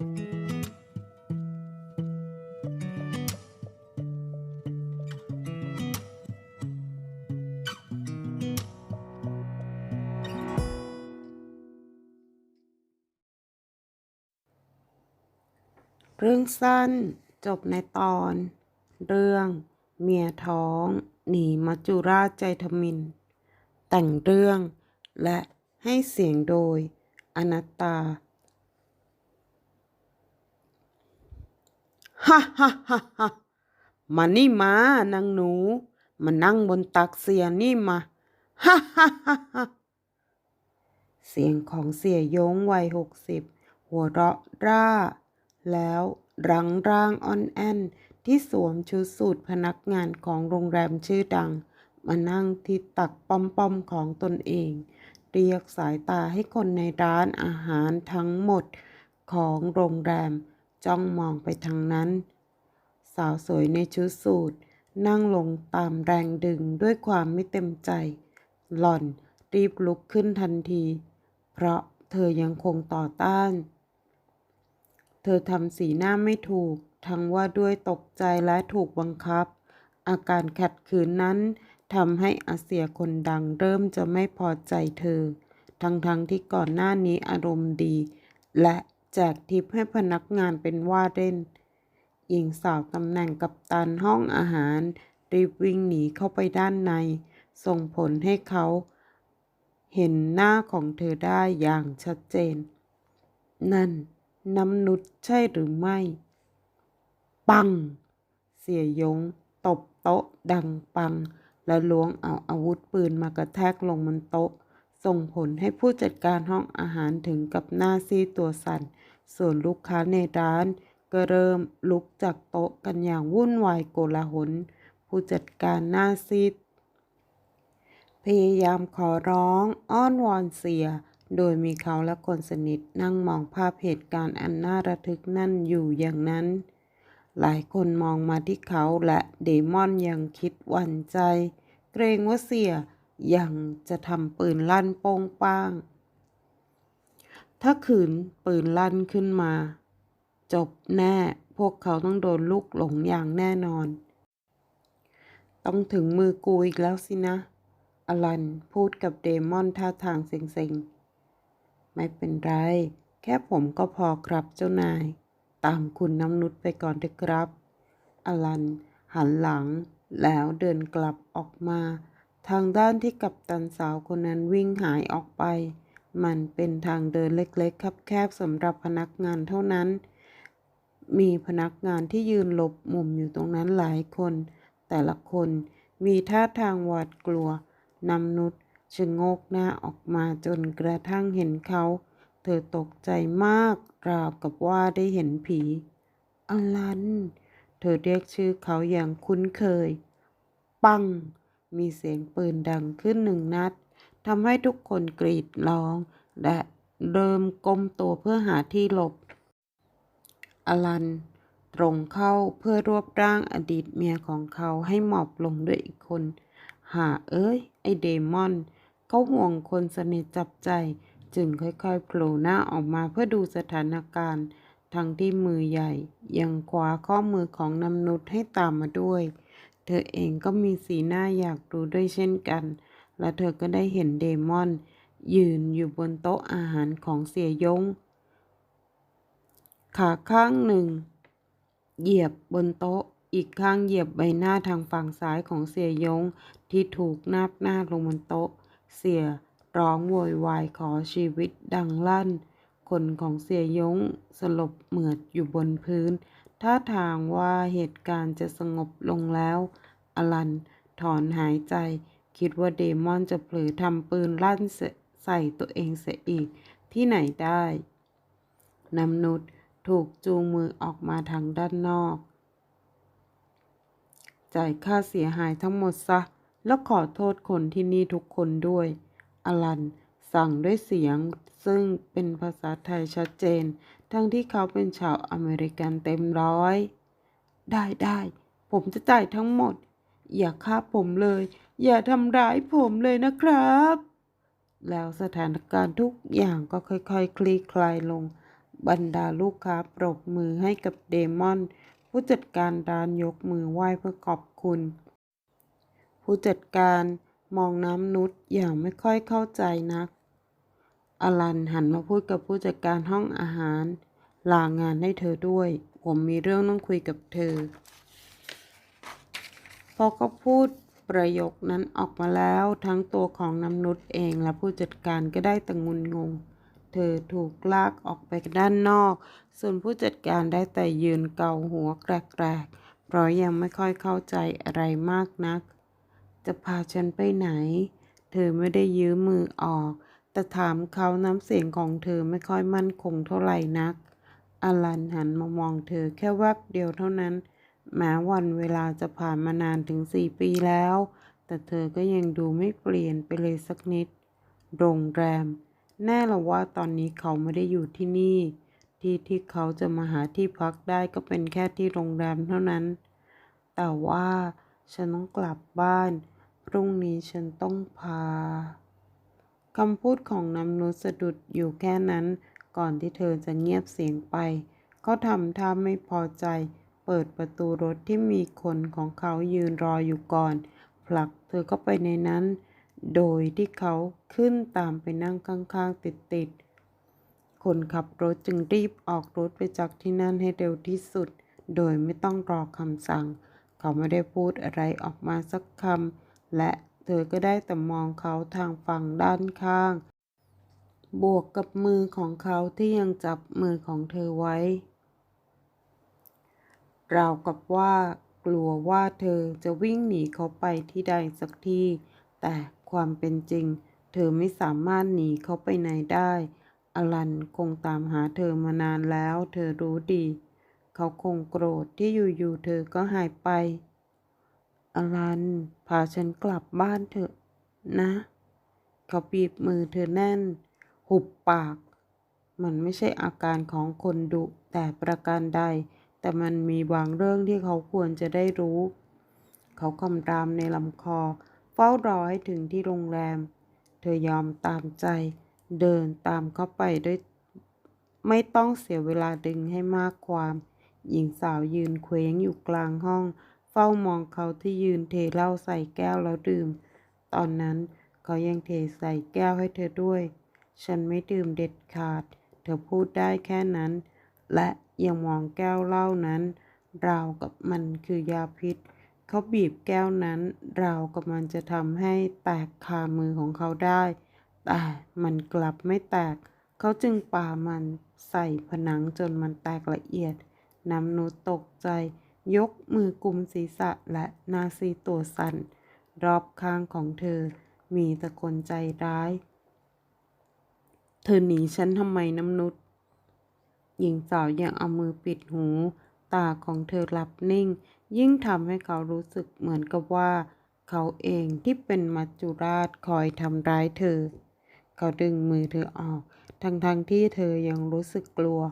เรื่องสั้นจบในตอน เรื่องเมียท้อง หนีมัจจุราชใจทมิน แต่งเรื่องและให้เสียงโดยอนัตตา ฮ่าฮ่าฮ่าฮ่ามานี่มานางหนู มานั่งบนตักเสียนี่มาฮ่าฮ่าฮ่าฮ่าเสียงของเสียโยงวัยหกสิบหัวเราะร่า แล้วรังร่างอ่อนแอนที่สวมชุดสูทพนักงานของโรงแรมชื่อดัง มานั่งที่ตักปอมๆของตนเอง เรียกสายตาให้คนในร้านอาหารทั้งหมดของโรงแรม จ้องมองไปทางนั้น สาวสวยในชุดสูทนั่งลงตามแรงดึงด้วยความไม่เต็มใจ หล่อนรีบลุกขึ้นทันที เพราะเธอยังคงต่อต้าน เธอทำสีหน้าไม่ถูก ทั้งว่าด้วยตกใจและถูกบังคับ อาการขัดขืนนั้นทำให้อาเซียคนดังเริ่มจะไม่พอใจเธอ ทั้งๆทที่ก่อนหน้านี้อารมณ์ดี และ แจกทิปให้พนักงานเป็นว่าเล่น หญิงสาวตำแหน่งกัปตันห้องอาหาร รีบวิ่งหนีเข้าไปด้านใน ส่งผลให้เขา เห็นหน้าของเธอได้อย่างชัดเจน นั่นน้ำนุชใช่หรือไม่ ปัง เสียยง ตบโต๊ะดังปัง และล้วงเอาอาวุธปืนมากระแทกลงบนโต๊ะส่งผลให้ผู้จัดการห้องอาหารถึงกับหน้าซีตัวสั่น ส่วนลูกค้าในร้าน ก็เริ่มลุกจากโต๊ะกันอย่างวุ่นวายโกลาหล ผู้จัดการหน้าซีดพยายามขอร้องอ้อนวอนเสีย โดยมีเขาและคนสนิทนั่งมองภาพเหตุการณ์อันน่าระทึกนั่นอยู่อย่างนั้น หลายคนมองมาที่เขาและเดมอนยังคิดหวั่นใจ เกรงว่าเสียยังจะทำปืนลั่นโป้งป้าง ถ้าขืนปืนลั่นขึ้นมา จบแน่พวกเขาต้องโดนลูกหลงอย่างแน่นอน ต้องถึงมือกูอีกแล้วสินะ อลันพูดกับเดมอนท่าทางเซ็งๆ ไม่เป็นไร แค่ผมก็พอครับเจ้านาย ตามคุณน้ำนุชไปก่อนเถอะครับ อลันหันหลังแล้วเดินกลับออกมา ทางด้านที่กัปตันสาวคนนั้นวิ่งหายออกไป มันเป็นทางเดินเล็กๆ แคบสำหรับพนักงานเท่านั้น มีพนักงานที่ยืนหลบมุมอยู่ตรงนั้นหลายคน แต่ละคนมีท่าทางหวาดกลัวนำนุชชะโงกหน้าออกมาจนกระทั่งเห็นเขา เธอตกใจมากราวกับว่าได้เห็นผีอลัน เธอเรียกชื่อเขาอย่างคุ้นเคย ปัง มีเสียงปืนดังขึ้นหนึ่งนัด ทำให้ทุกคนกรีดร้อง และเริ่มก้มตัวเพื่อหาที่หลบ อลัน ตรงเข้าเพื่อรวบร่างอดีตเมียของเขาให้หมอบลงด้วยอีกคน หาเอ้ย ไอเดมอน เขาห่วงคนสนิทจับใจ จึงค่อยๆโผล่หน้าออกมาเพื่อดูสถานการณ์ ทั้งที่มือใหญ่ ยังคว้าข้อมือของน้ำนุชให้ตามมาด้วย เธอเองก็มีสีหน้าอยากดูด้วยเช่นกัน และเธอก็ได้เห็นเดมอน ยืนอยู่บนโต๊ะอาหารของเสียยง ขาข้างหนึ่ง เหยียบบนโต๊ะ อีกข้างเหยียบใบหน้าทางฝั่งซ้ายของเสียยง ที่ถูกนาบหน้าลงบนโต๊ะ เสียร้องโวยวายขอชีวิตดังลั่น คนของเสียยงสลบเหมือดอยู่บนพื้นท่าทางว่าเหตุการณ์จะสงบลงแล้ว อลันถอนหายใจ คิดว่าเดมอนจะเผลอทำปืนลั่นใส่ตัวเองเสียอีกที่ไหนได้น้ำนุชถูกจูงมือออกมาทางด้านนอก จ่ายค่าเสียหายทั้งหมดซะ แล้วขอโทษคนที่นี่ทุกคนด้วย อลันสั่งด้วยเสียงซึ่งเป็นภาษาไทยชัดเจน ทั้งที่เขาเป็นชาวอเมริกันเต็มร้อย ได้ได้ ผมจะจ่ายทั้งหมด อย่าฆ่าผมเลย อย่าทำร้ายผมเลยนะครับ แล้วสถานการณ์ทุกอย่างก็ค่อยๆคลี่คลายลง บรรดาลูกค้าปรบมือให้กับเดมอน ผู้จัดการร้านยกมือไหว้เพื่อขอบคุณ ผู้จัดการมองน้ำนุชอย่างไม่ค่อยเข้าใจนัก อลันหันมาพูดกับผู้จัดการห้องอาหาร ลางานให้เธอด้วย ผมมีเรื่องต้องคุยกับเธอ พอเขาพูด ประโยคนั้นออกมาแล้วทั้งตัวของน้ำนุชเองและผู้จัดการก็ได้แต่งุนงง เธอถูกลากออกไปด้านนอก ส่วนผู้จัดการได้แต่ยืนเกาหัวแกรกๆ เพราะยังไม่ค่อยเข้าใจอะไรมากนัก จะพาฉันไปไหน เธอไม่ได้ยื้อมือออก แต่ถามเขาน้ำเสียงของเธอไม่ค่อยมั่นคงเท่าไหร่นัก อลันหันมามองเธอแค่แวบเดียวเท่านั้น แม้วันเวลาจะผ่านมานานถึงสี่ปีแล้ว แต่เธอก็ยังดูไม่เปลี่ยนไปเลยสักนิด โรงแรม แน่ละว่าตอนนี้เขาไม่ได้อยู่ที่นี่ ที่ที่เขาจะมาหาที่พักได้ก็เป็นแค่ที่โรงแรมเท่านั้น แต่ว่าฉันต้องกลับบ้าน พรุ่งนี้ฉันต้องพาคำพูดของน้ำนุชสะดุดอยู่แค่นั้น ก่อนที่เธอจะเงียบเสียงไป เขาทำท่าไม่พอใจ เปิดประตูรถที่มีคนของเขายืนรออยู่ก่อน ผลักเธอเข้าไปในนั้น โดยที่เขาขึ้นตามไปนั่งข้างๆติดๆ คนขับรถจึงรีบออกรถไปจากที่นั่นให้เร็วที่สุด โดยไม่ต้องรอคำสั่ง เขาไม่ได้พูดอะไรออกมาสักคำ และเธอก็ได้แต่มองเขาทางฝั่งด้านข้าง บวกกับมือของเขาที่ยังจับมือของเธอไว้ ราวกับว่ากลัวว่าเธอจะวิ่งหนีเขาไปที่ใดสักที่ แต่ความเป็นจริง เธอไม่สามารถหนีเขาไปไหนได้ อลันคงตามหาเธอมานานแล้ว เธอรู้ดี เขาคงโกรธที่อยู่ๆเธอก็หายไป อลัน พาฉันกลับบ้านเถอะนะ เขาบีบมือเธอแน่น หุบปาก มันไม่ใช่อาการของคนดุแต่ประการใด แต่มันมีบางเรื่องที่เขาควรจะได้รู้ เขาคำรามในลำคอ เฝ้ารอให้ถึงที่โรงแรม เธอยอมตามใจ เดินตามเข้าไปด้วย ไม่ต้องเสียเวลาดึงให้มากความ หญิงสาวยืนเคว้งอยู่กลางห้อง เฝ้ามองเขาที่ยืนเทเหล้าใส่แก้วแล้วดื่ม ตอนนั้นเขายังเทใส่แก้วให้เธอด้วย ฉันไม่ดื่มเด็ดขาด เธอพูดได้แค่นั้น และยังมองแก้วเหล้านั้น ราวกับมันคือยาพิษ เขาบีบแก้วนั้น ราวกับมันจะทำให้แตกคามือของเขาได้ แต่มันกลับไม่แตก เขาจึงป่ามันใส่ผนังจนมันแตกละเอียด น้ำนุตกใจ ยกมือกุมศีรษะและนาซีตัวสั่น รอบข้างของเธอ มีแต่คนใจร้าย เธอหนีฉันทำไมน้ำนุช หญิงสาวยังเอามือปิดหู ตาของเธอหลับนิ่ง ยิ่งทำให้เขารู้สึกเหมือนกับว่า เขาเองที่เป็นมัจจุราชคอยทำร้ายเธอ เขาดึงมือเธอออก ทั้งๆทที่เธอยังรู้สึกกลัว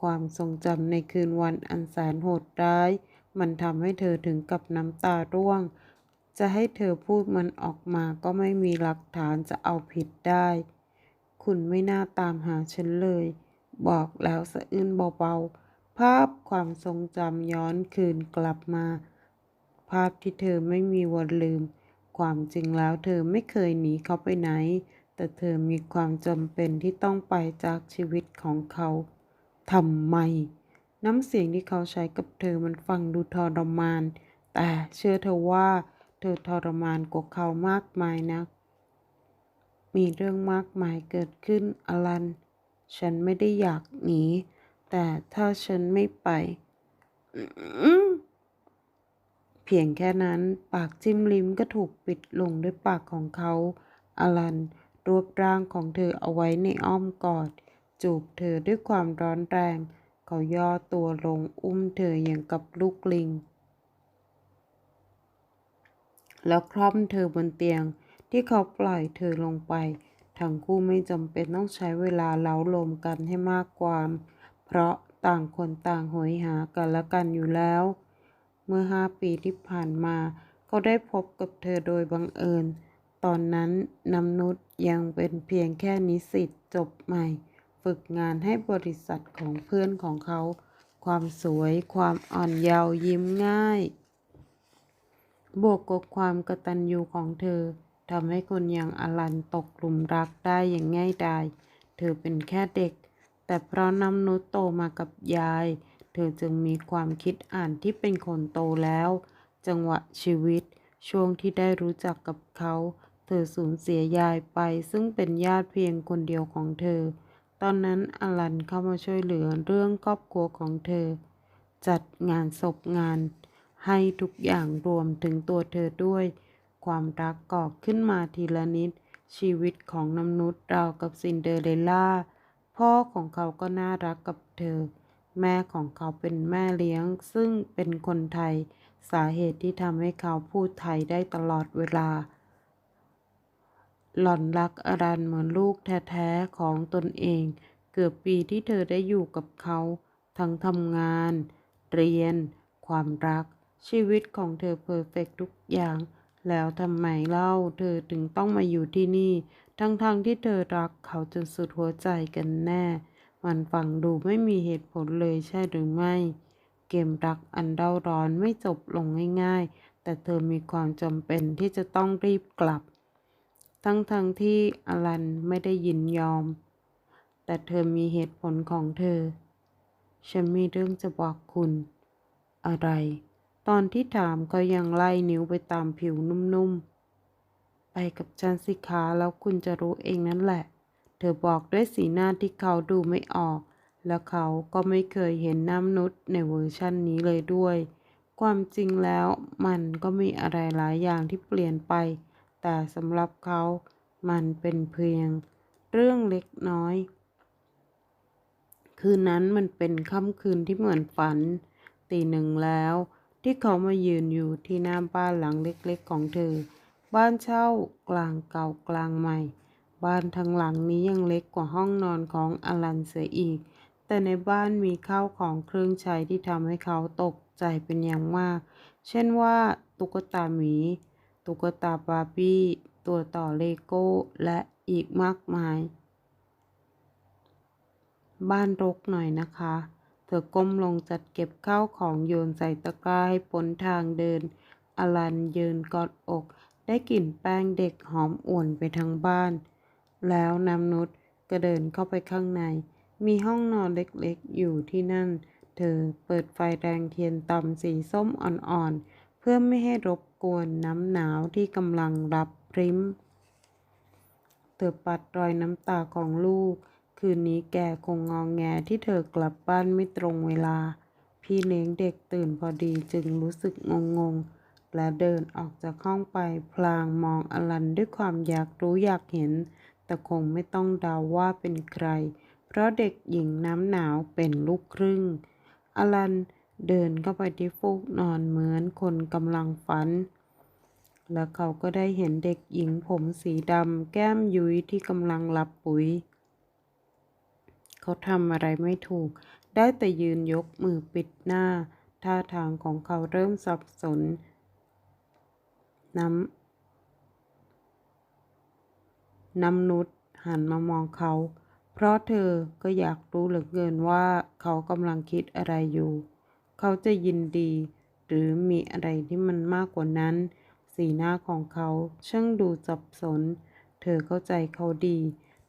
ความทรงจำในคืนวันอันแสนโหดร้าย มันทำให้เธอถึงกับน้ำตาร่วง จะให้เธอพูดมันออกมาก็ไม่มีหลักฐานจะเอาผิดได้ คุณไม่น่าตามหาฉันเลย บอกแล้วสะอื้นเบาๆ ภาพความทรงจำย้อนคืนกลับมา ภาพที่เธอไม่มีวันลืม ความจริงแล้วเธอไม่เคยหนีเขาไปไหน แต่เธอมีความจำเป็นที่ต้องไปจากชีวิตของเขาทำไม น้ำเสียงที่เขาใช้กับเธอมันฟังดูทรมาน แต่เชื่อเธอว่า เธอทรมานกว่าเขามากมายนัก มีเรื่องมากมายเกิดขึ้นอลัน ฉันไม่ได้อยากหนี แต่ถ้าฉันไม่ไปเพียงแค่นั้นปากจิ้มลิ้มก็ถูกปิดลงด้วยปากของเขา อลันรวบร่างของเธอเอาไว้ในอ้อมกอด จูบเธอด้วยความร้อนแรง เขาย่อตัวลงอุ้มเธออย่างกับลูกลิง แล้วคล่อมเธอบนเตียงที่เขาปล่อยเธอลงไป ทั้งคู่ไม่จำเป็นต้องใช้เวลาเล้าลมกันให้มากความเพราะต่างคนต่างโหยหากันและกันอยู่แล้ว เมื่อห้าปีที่ผ่านมาเขาได้พบกับเธอโดยบังเอิญ ตอนนั้นน้ำนุชยังเป็นเพียงแค่นิสิตจบใหม่ ฝึกงานให้บริษัทของเพื่อนของเขา ความสวยความอ่อนเยาว์ยิ้มง่าย บวกกับความกระตัญญูของเธอ ทำให้คนอย่างอลันตกหลุมรักได้อย่างง่ายดาย เธอเป็นแค่เด็ก แต่เพราะน้ำนุชโตมากับยาย เธอจึงมีความคิดอ่านที่เป็นคนโตแล้ว จังหวะชีวิต ช่วงที่ได้รู้จักกับเขา เธอสูญเสียยายไป ซึ่งเป็นญาติเพียงคนเดียวของเธอ ตอนนั้นอลันเข้ามาช่วยเหลือเรื่องครอบครัวของเธอ จัดงานศพงาน ให้ทุกอย่างรวมถึงตัวเธอด้วย ความรักก่อขึ้นมาทีละนิด ชีวิตของน้ำนุชราวกับซินเดอเรลล่า พ่อของเขาก็น่ารักกับเธอ แม่ของเขาเป็นแม่เลี้ยง ซึ่งเป็นคนไทย สาเหตุที่ทำให้เขาพูดไทยได้ตลอดเวลา หล่อนรักอรันเหมือนลูกแท้ๆของตนเอง เกือบปีที่เธอได้อยู่กับเขา ทั้งทำงาน เรียน ความรักชีวิตของเธอเพอร์เฟกต์ทุกอย่าง แล้วทำไมเล่าเธอถึงต้องมาอยู่ที่นี่ ทั้งๆทที่เธอรักเขาจนสุดหัวใจกันแน่ มันฟังดูไม่มีเหตุผลเลยใช่หรือไม่ เกมรักอันเร่าร้อนไม่จบลงง่าย ๆ แต่เธอมีความจำเป็นที่จะต้องรีบกลับ ทั้งๆทที่อลันไม่ได้ยินยอม แต่เธอมีเหตุผลของเธอ ฉันมีเรื่องจะบอกคุณ อะไร ตอนที่ถามก็ยังไล่นิ้วไปตามผิวนุ่มๆ ไปกับฉันสิคะแล้วคุณจะรู้เองนั่นแหละ เธอบอกด้วยสีหน้าที่เขาดูไม่ออก และเขาก็ไม่เคยเห็นน้ำนุชในเวอร์ชั่นนี้เลยด้วย ความจริงแล้วมันก็มีอะไรหลายอย่างที่เปลี่ยนไป แต่สำหรับเขา มันเป็นเพียง เรื่องเล็กน้อย คืนนั้นมันเป็นค่ำคืนที่เหมือนฝันตีหนึ่งแล้ว ที่เขามายืนอยู่ที่หน้าบ้านหลังเล็กๆของเธอ บ้านเช่ากลางเก่ากลางใหม่ บ้านทั้งหลังนี้ยังเล็กกว่าห้องนอนของอลันเสียอีก แต่ในบ้านมีข้าวของเครื่องใช้ที่ทำให้เขาตกใจเป็นอย่างมาก เช่นว่าตุ๊กตาหมี ตุ๊กตาบาร์บี้ ตัวต่อเลโก้ และอีกมากมาย บ้านรกหน่อยนะคะ เธอก้มลงจัดเก็บข้าวของโยนใส่ตะกร้าให้พ้นทางเดิน อลันยืนกอดอก ได้กลิ่นแป้งเด็กหอมอ่วนไปทั้งบ้าน แล้วน้ำนุชก็เดินเข้าไปข้างใน มีห้องนอนเล็กๆอยู่ที่นั่น เธอเปิดไฟแรงเทียนต่ำสีส้มอ่อนๆ เพื่อไม่ให้รบกวนน้ำหนาวที่กำลังรับพริม เธอปัดรอยน้ำตาของลูก คืนนี้แกคงงองแงที่เธอกลับบ้านไม่ตรงเวลา พี่เลี้ยงเด็กตื่นพอดีจึงรู้สึกงงๆและเดินออกจากห้องไปพลางมองอลันด้วยความอยากรู้อยากเห็น แต่คงไม่ต้องเดาว่าเป็นใคร เพราะเด็กหญิงน้ำหนาวเป็นลูกครึ่ง อลันเดินเข้าไปที่ฟูกนอนเหมือนคนกำลังฝัน แล้วเขาก็ได้เห็นเด็กหญิงผมสีดำแก้มยุ้ยที่กำลังหลับปุ๋ย เขาทำอะไรไม่ถูก ได้แต่ยืนยกมือปิดหน้า ท่าทางของเขาเริ่มสับสน น้ำน้ำนุชหันมามองเขา เพราะเธอก็อยากรู้เหลือเกินว่าเขากำลังคิดอะไรอยู่ เขาจะยินดี หรือมีอะไรที่มันมากกว่านั้น สีหน้าของเขาช่างดูสับสน เธอเข้าใจเขาดี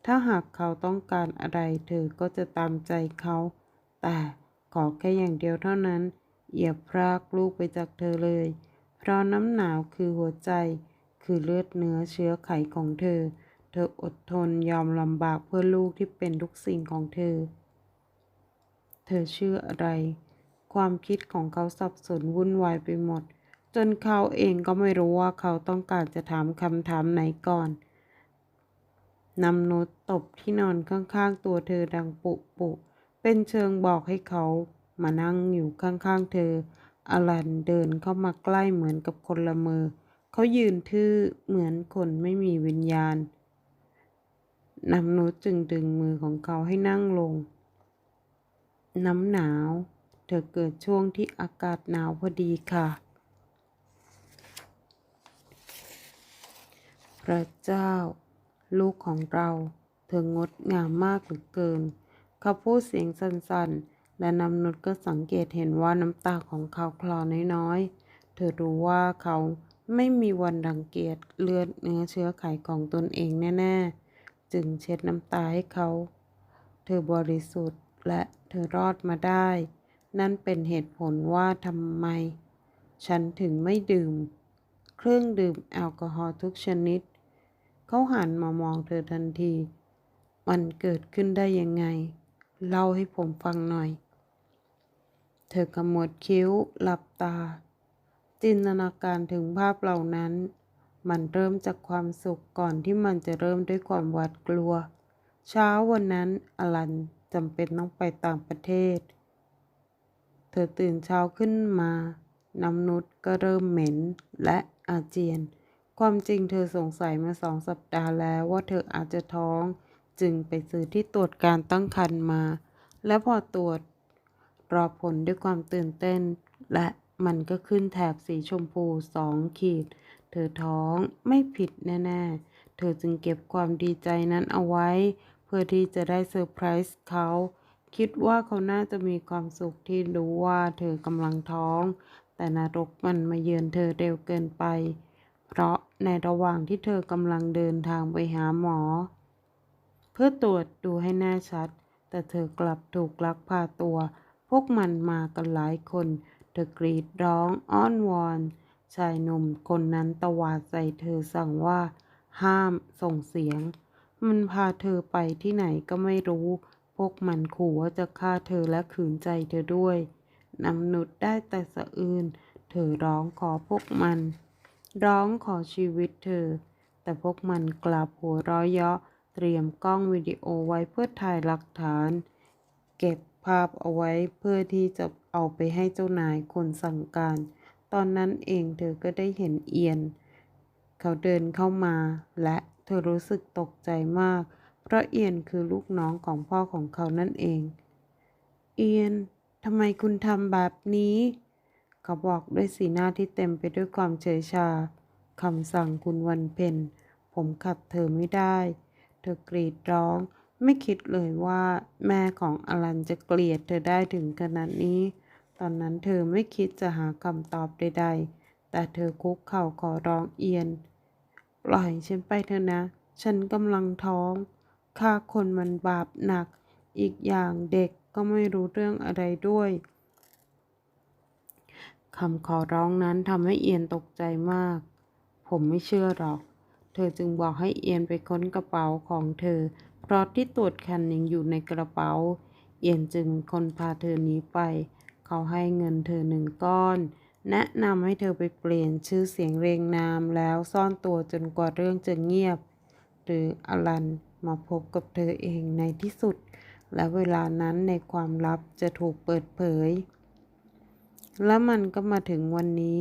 ถ้าหากเขาต้องการอะไร เธอก็จะตามใจเขา แต่ขอแค่อย่างเดียวเท่านั้น อย่าพรากลูกไปจากเธอเลย เพราะน้ำหนาวคือหัวใจ คือเลือดเนื้อเชื้อไขของเธอ เธออดทนยอมลำบากเพื่อลูกที่เป็นทุกสิ่งของเธอ เธอเชื่ออะไร ความคิดของเขาสับสนวุ่นวายไปหมด จนเขาเองก็ไม่รู้ว่าเขาต้องการจะถามคำถามไหนก่อน นำโน้ตตบที่นอนข้างๆตัวเธอดังปุปุเป็นเชิงบอกให้เขามานั่งอยู่ข้างๆเธอ อลันเดินเข้ามาใกล้เหมือนกับคนละเมอ เขายืนทื่อเหมือนคนไม่มีวิญญาณนำโน้ตจึงดึงมือของเขาให้นั่งลง น้ำหนาว เธอเกิดช่วงที่อากาศหนาวพอดีค่ะ พระเจ้า ลูกของเรา เธองดงามมากเหลือเกิน เขาพูดเสียงสั่นๆ และนำนุชก็สังเกตเห็นว่าน้ำตาของเขาคลอน้อยๆ เธอรู้ว่าเขาไม่มีวันรังเกียจเลือดเนื้อเชื้อไขของตนเองแน่ๆ จึงเช็ดน้ำตาให้เขา เธอบริสุทธิ์และเธอรอดมาได้ นั่นเป็นเหตุผลว่าทำไม ฉันถึงไม่ดื่ม เครื่องดื่มแอลกอฮอล์ทุกชนิด เขาหันมามองเธอทันที มันเกิดขึ้นได้ยังไง เล่าให้ผมฟังหน่อย เธอขมวดคิ้วหลับตา จินตนาการถึงภาพเหล่านั้น มันเริ่มจากความสุขก่อนที่มันจะเริ่มด้วยความหวาดกลัว เช้าวันนั้นอลันจำเป็นต้องไปต่างประเทศ เธอตื่นเช้าขึ้นมา น้ำนุชก็เริ่มเหม็นและอาเจียน ความจริงเธอสงสัยมาสองสัปดาห์แล้วว่าเธออาจจะท้อง จึงไปซื้อที่ตรวจการตั้งครรภ์มา และพอตรวจรอผลด้วยความตื่นเต้น และมันก็ขึ้นแถบสีชมพูสองขีด เธอท้องไม่ผิดแน่ ๆ เธอจึงเก็บความดีใจนั้นเอาไว้ เพื่อที่จะได้เซอร์ไพรส์เขาคิดว่าเขาน่าจะมีความสุขที่รู้ว่าเธอกำลังท้อง แต่นรกมันมาเยือนเธอเร็วเกินไป เพราะในระหว่างที่เธอกำลังเดินทางไปหาหมอ เพื่อตรวจดูให้แน่ชัด แต่เธอกลับถูกลักพาตัว พวกมันมากันหลายคน เธอกรีดร้องอ้อนวอน ชายหนุ่มคนนั้นตวาดใส่เธอสั่งว่า ห้ามส่งเสียง มันพาเธอไปที่ไหนก็ไม่รู้ พวกมันขู่ว่าจะฆ่าเธอและขืนใจเธอด้วยนำนุดได้แต่สะอื้นเธอร้องขอพวกมัน ร้องขอชีวิตเธอ แต่พวกมันกลับหัวร้อยเยาะเตรียมกล้องวิดีโอไว้เพื่อถ่ายหลักฐาน เก็บภาพเอาไว้เพื่อที่จะเอาไปให้เจ้านายคนสั่งการ ตอนนั้นเองเธอก็ได้เห็นเอียน เขาเดินเข้ามา และเธอรู้สึกตกใจมาก เพราะเอียนคือลูกน้องของพ่อของเขานั่นเอง เอียนทำไมคุณทำแบบนี้ เขาบอกด้วยสีหน้าที่เต็มไปด้วยความเฉยชาคำสั่งคุณวันเพ็ญผมขัดเธอไม่ได้ เธอกรีดร้อง ไม่คิดเลยว่าแม่ของอลันจะเกลียดเธอได้ถึงขนาดนี้ ตอนนั้นเธอไม่คิดจะหาคำตอบใด ๆ แต่เธอคุกเข่าขอร้องเอียน ปล่อยฉันไปเถอะนะ ฉันกำลังท้องฆ่าคนมันบาปหนัก อีกอย่างเด็กก็ไม่รู้เรื่องอะไรด้วย คำขอร้องนั้นทำให้เอียนตกใจมาก ผมไม่เชื่อหรอก เธอจึงบอกให้เอียนไปค้นกระเป๋าของเธอ เพราะที่ตรวจคันยังอยู่ในกระเป๋า เอียนจึงคนพาเธอหนีไป เขาให้เงินเธอหนึ่งก้อน แนะนำให้เธอไปเปลี่ยนชื่อเสียงเรียงนามแล้วซ่อนตัวจนกว่าเรื่องจะเงียบ หรืออลันมาพบกับเธอเองในที่สุด และเวลานั้นในความลับจะถูกเปิดเผย และมันก็มาถึงวันนี้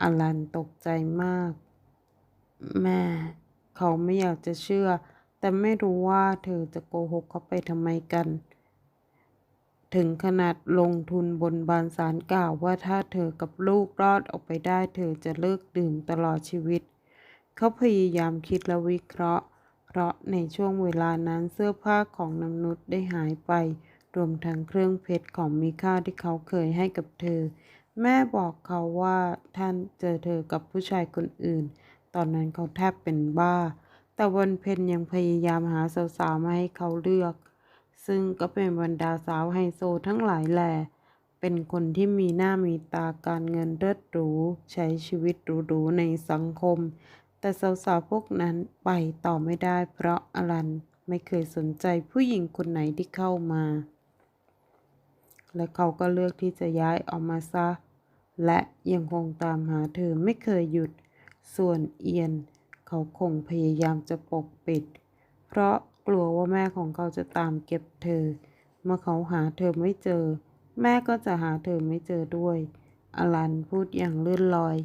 อลันตกใจมาก แม่ เขาไม่อยากจะเชื่อ แต่ไม่รู้ว่าเธอจะโกหกเขาไปทำไมกัน ถึงขนาดลงทุนบนบานสารกล่าวว่าถ้าเธอกับลูกรอดออกไปได้ เธอจะเลิกดื่มตลอดชีวิต เขาพยายามคิดและวิเคราะห์ เพราะในช่วงเวลานั้นเสื้อผ้าของนางนุชได้หายไป รวมทั้งเครื่องเพชรของมีค่าที่เขาเคยให้กับเธอ แม่บอกเขาว่าท่านเจอเธอกับผู้ชายคนอื่น ตอนนั้นเขาแทบเป็นบ้า แต่วันเพ็ญยังพยายามหาสาวๆมาให้เขาเลือก ซึ่งก็เป็นบรรดาสาวไฮโซทั้งหลายแหล่เป็นคนที่มีหน้ามีตาการเงินเลิศหรู ใช้ชีวิตหรูๆในสังคม แต่สาวๆพวกนั้นไปต่อไม่ได้เพราะอลันไม่เคยสนใจผู้หญิงคนไหนที่เข้ามา และเขาก็เลือกที่จะย้ายออกมาซะ และยังคงตามหาเธอไม่เคยหยุด ส่วนเอียน เขาคงพยายามจะปกปิด เพราะกลัวว่าแม่ของเขาจะตามเก็บเธอ เมื่อเขาหาเธอไม่เจอ แม่ก็จะหาเธอไม่เจอด้วย อลันพูดอย่างเลื่อนลอย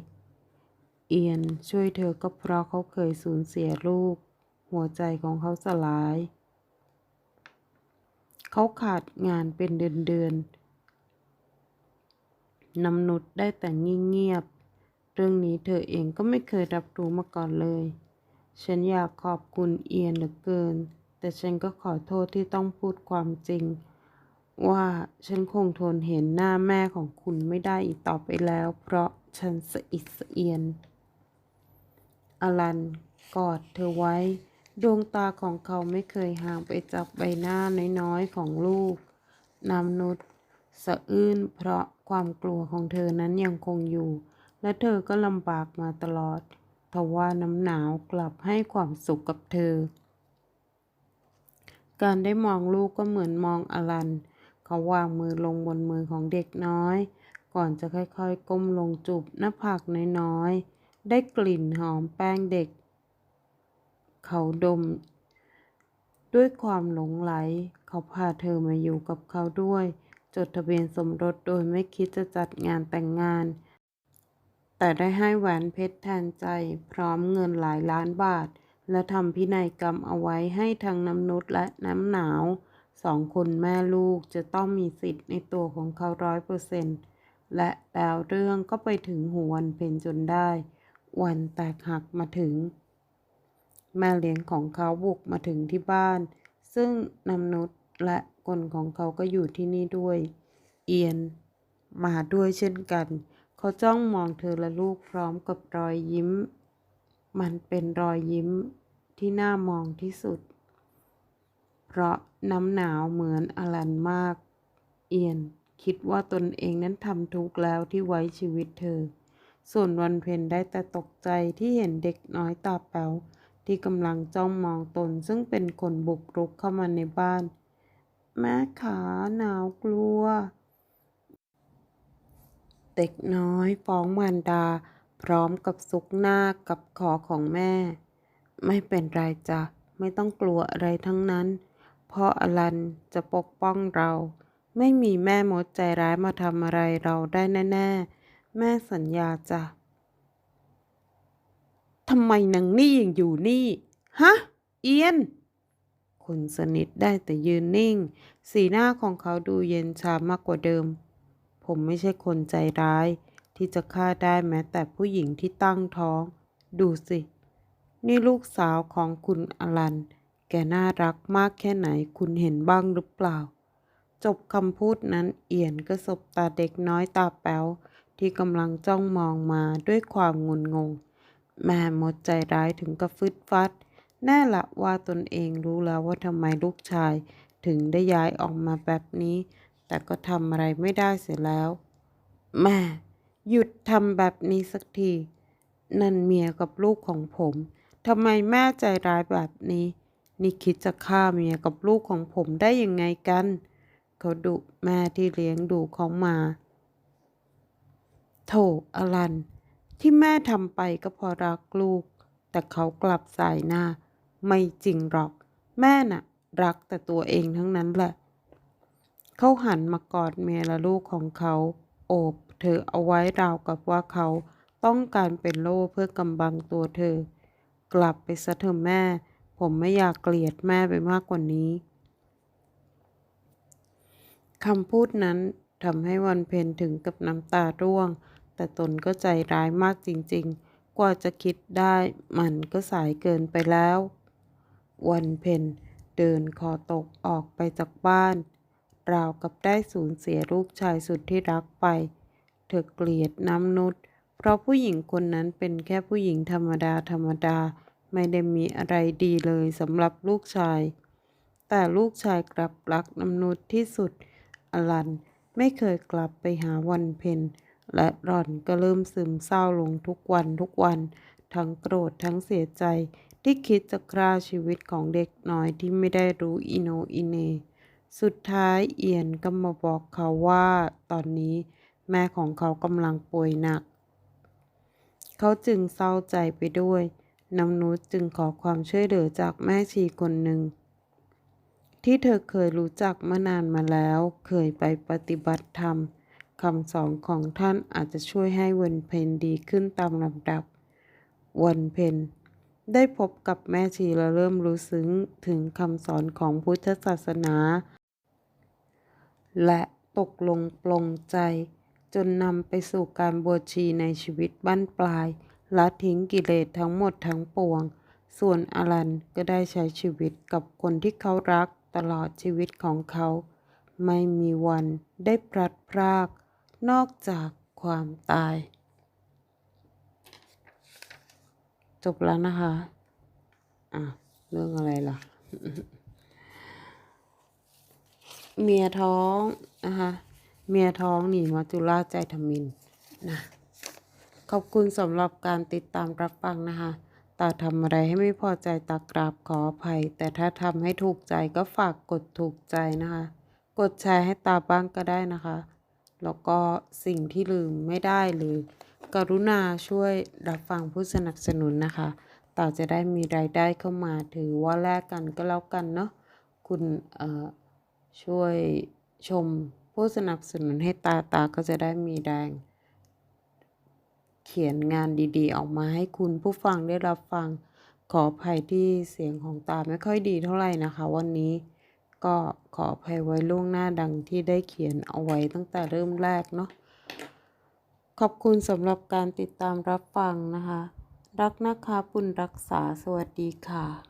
เอียนช่วยเธอก็เพราะเขาเคยสูญเสียลูก หัวใจของเขาสลาย เขาขาดงานเป็นเดือนๆ นำนุดได้แต่เงียบๆเรื่องนี้เธอเองก็ไม่เคยรับรู้มาก่อนเลย ฉันอยากขอบคุณเอียนเหลือเกิน แต่ฉันก็ขอโทษที่ต้องพูดความจริง ว่าฉันคงทนเห็นหน้าแม่ของคุณไม่ได้อีกต่อไปแล้ว เพราะฉันสะอิดสะเอียน อลันกอดเธอไว้ ดวงตาของเขาไม่เคยห่างไปจากใบหน้าน้อยๆของลูกนำนุช สะอื้นเพราะความกลัวของเธอนั้นยังคงอยู่ และเธอก็ลำบากมาตลอดทว่าน้ำหนาวกลับให้ความสุขกับเธอ การได้มองลูกก็เหมือนมองอลัน เขาวางมือลงบนมือของเด็กน้อย ก่อนจะค่อยๆ ก้มลงจูบหน้าผากน้อยๆ ได้กลิ่นหอมแป้งเด็ก เขาดม ด้วยความหลงไหล เขาพาเธอมาอยู่กับเขาด้วย จดทะเบียนสมรสโดยไม่คิดจะจัดงานแต่งงาน แต่ได้ให้แหวนเพชรแทนใจพร้อมเงินหลายล้านบาท และทำพินัยกรรมเอาไว้ให้ทั้งน้ำนุชและน้ำหนาวสองคนแม่ลูกจะต้องมีสิทธิ์ในตัวของเขาร้อยเปอร์เซนต์และแล้วเรื่องก็ไปถึงหูวันเพ็ญจนได้ วันแตกหักมาถึง แม่เลี้ยงของเขาบุกมาถึงที่บ้าน ซึ่งนำนุช และคนของเขาก็อยู่ที่นี่ด้วย เอียน มาด้วยเช่นกัน เขาจ้องมองเธอและลูกพร้อมกับรอยยิ้ม มันเป็นรอยยิ้มที่น่ามองที่สุด เพราะน้ำหนาวเหมือนอลันมาก เอียนคิดว่าตนเองนั้นทำทุกแล้วที่ไว้ชีวิตเธอ ส่วนวันเพ็ญได้แต่ตกใจที่เห็นเด็กน้อยตาแป๋วที่กำลังจ้องมองตนซึ่งเป็นคนบุกรุกเข้ามาในบ้าน แม่ขาหนาวกลัว เด็กน้อยฟ้องมารดา พร้อมกับซุกหน้ากับคอของแม่ ไม่เป็นไรจ้ะ ไม่ต้องกลัวอะไรทั้งนั้นเพราะอลันจะปกป้องเรา ไม่มีแม่มดใจร้ายมาทำอะไรเราได้แน่ ๆ แม่สัญญาจ้ะทำไมนางนี่ยังอยู่นี่ ฮะ เอียน คนสนิทได้แต่ยืนนิ่ง สีหน้าของเขาดูเย็นชามากกว่าเดิม ผมไม่ใช่คนใจร้าย ที่จะฆ่าได้แม้แต่ผู้หญิงที่ตั้งท้อง ดูสิ นี่ลูกสาวของคุณอลัน แกน่ารักมากแค่ไหนคุณเห็นบ้างหรือเปล่า จบคำพูดนั้นเอียนก็สบตาเด็กน้อยตาแป๋วที่กำลังจ้องมองมาด้วยความงุนงง แม่หมดใจร้ายถึงกับฟึดฟัด แน่ละว่าตนเองรู้แล้วว่าทำไมลูกชาย ถึงได้ย้ายออกมาแบบนี้ แต่ก็ทำอะไรไม่ได้เสียแล้ว แม่ หยุดทำแบบนี้สักที นั่นเมียกับลูกของผมทำไมแม่ใจร้ายแบบนี้ นี่คิดจะฆ่าเมียกับลูกของผมได้ยังไงกัน เขาดุแม่ที่เลี้ยงดูเขามาโถอลัน ที่แม่ทำไปก็พอรักลูก แต่เขากลับสายหน้า ไม่จริงหรอก แม่น่ะ รักแต่ตัวเองทั้งนั้นแหละ เขาหันมากอดเมียและลูกของเขา โอบเธอเอาไว้ราวกับว่าเขาต้องการเป็นโล่เพื่อกำบังตัวเธอ กลับไปซะเถอะแม่ ผมไม่อยากเกลียดแม่ไปมากกว่านี้คำพูดนั้นทำให้วันเพ็ญถึงกับน้ำตาร่วง แต่ตนก็ใจร้ายมากจริงๆ กว่าจะคิดได้มันก็สายเกินไปแล้ว วันเพ็ญเดินคอตกออกไปจากบ้าน ราวกับได้สูญเสียลูกชายสุดที่รักไป เธอเกลียดน้ำนุชเพราะผู้หญิงคนนั้นเป็นแค่ผู้หญิงธรรมดาธรรมดา ไม่ได้มีอะไรดีเลยสำหรับลูกชาย แต่ลูกชายกลับรักน้ำนุชที่สุด อลันไม่เคยกลับไปหาวันเพ็ญและร่อนก็เริ่มซึมเศร้าลงทุกวันทุกวัน ทั้งโกรธทั้งเสียใจ ที่คิดจะฆ่าชีวิตของเด็กน้อยที่ไม่ได้รู้อิโนอิเน สุดท้ายเอียนก็มาบอกเขาว่าตอนนี้แม่ของเขากำลังป่วยหนัก เขาจึงเศร้าใจไปด้วยน้ำนุชจึงขอความช่วยเหลือจากแม่ชีคนหนึ่ง ที่เธอเคยรู้จักมานานมาแล้ว เคยไปปฏิบัติธรรมคำสอนของท่านอาจจะช่วยให้วันเพ็ญดีขึ้นตามลำดับ วันเพ็ญ ได้พบกับแม่ชีและเริ่มรู้ซึ้งถึงคำสอนของพุทธศาสนา และตกลงปลงใจ จนนำไปสู่การบวชชีในชีวิตบั้นปลายละทิ้งกิเลสทั้งหมดทั้งปวง ส่วนอลันก็ได้ใช้ชีวิตกับคนที่เขารักตลอดชีวิตของเขา ไม่มีวันได้พลัดพราก นอกจากความตาย จบแล้วนะคะ อะ เรื่องอะไรล่ะ เมียท้องนะคะ เมียท้องหนีมาจุฬาใจทมินนะ ขอบคุณสำหรับการติดตามรับฟังนะคะตาทำอะไรให้ไม่พอใจตากราบขออภัย แต่ถ้าทำให้ถูกใจก็ฝากกดถูกใจนะคะ กดแชร์ให้ตาบ้างก็ได้นะคะ แล้วก็สิ่งที่ลืมไม่ได้หรือ กรุณาช่วยรับฟังผู้สนับสนุนนะคะตาจะได้มีรายได้เข้ามาถือว่าแลกกันก็แล้วกันเนาะคุณเอ่อช่วยชมผู้สนับสนุนให้ตาตาก็จะได้มีแรง เขียนงานดีๆ ออกมาให้คุณผู้ฟังได้รับฟัง ขออภัยที่เสียงของตาไม่ค่อยดีเท่าไหร่นะคะ วันนี้ก็ขออภัยไว้ล่วงหน้าดังที่ได้เขียนเอาไว้ตั้งแต่เริ่มแรกเนาะ ขอบคุณสำหรับการติดตามรับฟังนะคะ รักนะคะปุณรักษาสวัสดีค่ะ